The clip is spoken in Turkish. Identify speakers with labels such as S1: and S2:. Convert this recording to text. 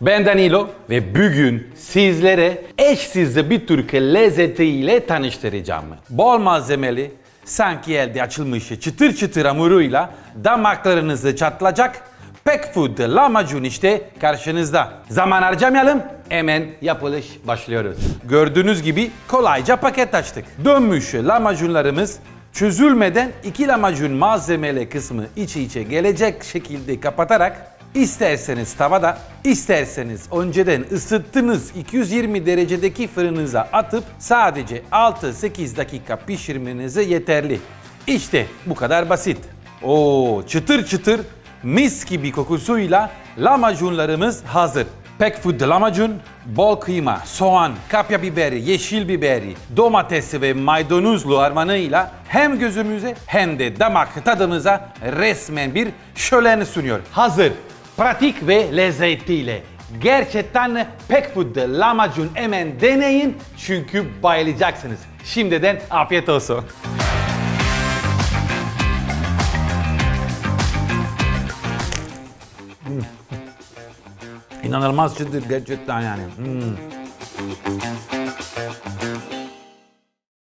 S1: Ben Danilo ve bugün sizlere eşsiz bir Türk lezzetiyle tanıştıracağım. Bol malzemeli, sanki elde açılmış çıtır çıtır hamuruyla damaklarınızı çatlayacak Pek Food lahmacun işte karşınızda. Zaman harcamayalım, hemen yapılış başlıyoruz. Gördüğünüz gibi kolayca paket açtık. Dönmüş lahmacunlarımız çözülmeden iki lahmacun malzemeli kısmı içi içe gelecek şekilde kapatarak isterseniz tavada, isterseniz önceden ısıttığınız 220 derecedeki fırınıza atıp sadece 6-8 dakika pişirmenize yeterli. İşte bu kadar basit. Oo çıtır çıtır mis gibi kokusuyla lahmacunlarımız hazır. Pek food lahmacun, bol kıyma, soğan, kapya biberi, yeşil biberi, domatesi ve maydanozlu harmanıyla hem gözümüze hem de damak tadımıza resmen bir şölen sunuyor. Hazır, pratik ve lezzetliyle. Gerçekten pek food lahmacun hemen deneyin çünkü bayılacaksınız. Şimdiden afiyet olsun. İnanılmaz çıtır gerçekten yani. Hmm.